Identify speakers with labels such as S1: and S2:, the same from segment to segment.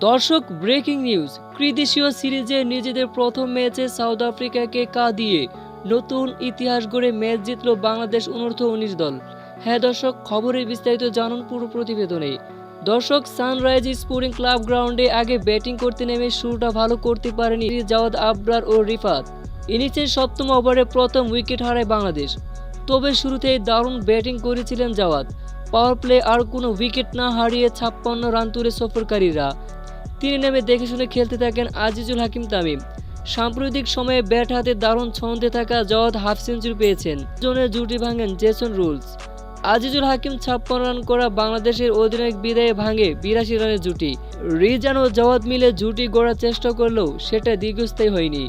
S1: দর্শক breaking news ত্রিদেশীয় সিরিজে নিজেদের প্রথম ম্যাচে সাউথ আফ্রিকাকে কাঁদিয়ে নতুন ইতিহাস গড়ে ম্যাচ জিতল বাংলাদেশ অনূর্ধ্ব উনিশ দল। হ্যাঁ দর্শক, খবরের বিস্তারিত জানুন পুরো প্রতিবেদনে। দর্শক, সানরাইজ স্পোর্টিং ক্লাব গ্রাউন্ডে আগে ব্যাটিং করতে নেমে শুরুটা ভালো করতে পারেনি জাওয়াদ আবরার ও রিফাত। ইনিংসের সপ্তম ওভারে প্রথম উইকেট হারায় বাংলাদেশ। তবে শুরুতেই দারুণ ব্যাটিং করেছিলেন জাওয়াদ। পাওয়ার প্লে আর কোনো উইকেট না হারিয়ে ছাপ্পান্ন রান তুলে সফরকারীরা। তিনি নেমে দেখে শুনে খেলতে থাকেন আজিজুল হাকিম তামিম। সাম্প্রতিক সময়ে ব্যাট হাতে দারুণ ছন্দে থাকা জওয়াদ হাফ সেঞ্চুরি পেয়েছেন। জনের জুটি ভাঙেন জেসন রুলস। আজিজুল হাকিম ছাপ্পান্ন রান করা বাংলাদেশের অধিনায়ক বিদায়ে ভাঙে বিরাশি রানের জুটি। রিজান ও জওয়াদ মিলে জুটি গড়ার চেষ্টা করলেও সেটা দীর্ঘস্থায়ী হয়নি।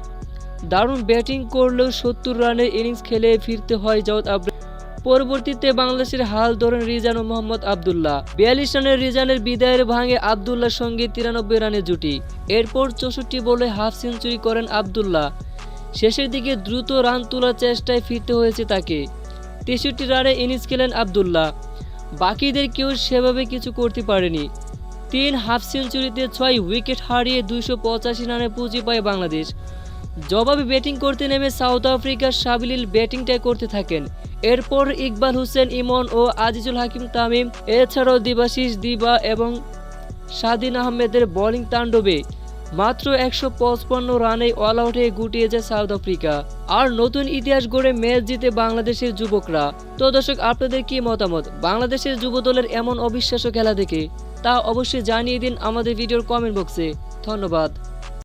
S1: দারুণ ব্যাটিং করলেও সত্তর রানের ইনিংস খেলে ফিরতে হয় জওয়াদ আবরা পরবর্তীতে বাংলাদেশের হাল ধরেন রিজান ও মোহাম্মদ আবদুল্লাহ। বিয়াল্লিশ রানের রিজানের বিদায়ের ভাঙে আবদুল্লাহর সঙ্গে তিরানব্বই রানের জুটি। এরপর চৌষট্টি বলে হাফ সেঞ্চুরি করেন আবদুল্লাহ। শেষের দিকে দ্রুত রান তোলার চেষ্টায় ফিরতে হয়েছে তাকে। তেষট্টি রানে ইনিংস খেলেন আবদুল্লাহ। বাকিদের কেউ সেভাবে কিছু করতে পারেনি। তিন হাফ সেঞ্চুরিতে ছয় উইকেট হারিয়ে দুইশো পঁচাশি রানে পুঁজি পায় বাংলাদেশ। জবাবে ব্যাটিং করতে নেমে সাউথ আফ্রিকার সাবিলিল ব্যাটিংটাই করতে থাকেন। এরপর ইকবাল হোসেন ইমন ও আজিজুল হাকিম তামিম, এছাড়াও দিবাশিস দিবা এবং স্বাধীন আহমেদের বোলিং তাণ্ডবে মাত্র একশো পঁচপান্ন রানে অল আউটে গুটিয়েছে সাউথ আফ্রিকা। আর নতুন ইতিহাস গড়ে ম্যাচ জিতে বাংলাদেশের যুবকরা। তো দর্শক, আপনাদের কি মতামত? বাংলাদেশের যুব দলের এমন অবিশ্বাস্য খেলা দেখে তা অবশ্যই জানিয়ে দিন আমাদের ভিডিওর কমেন্ট বক্সে ধন্যবাদ।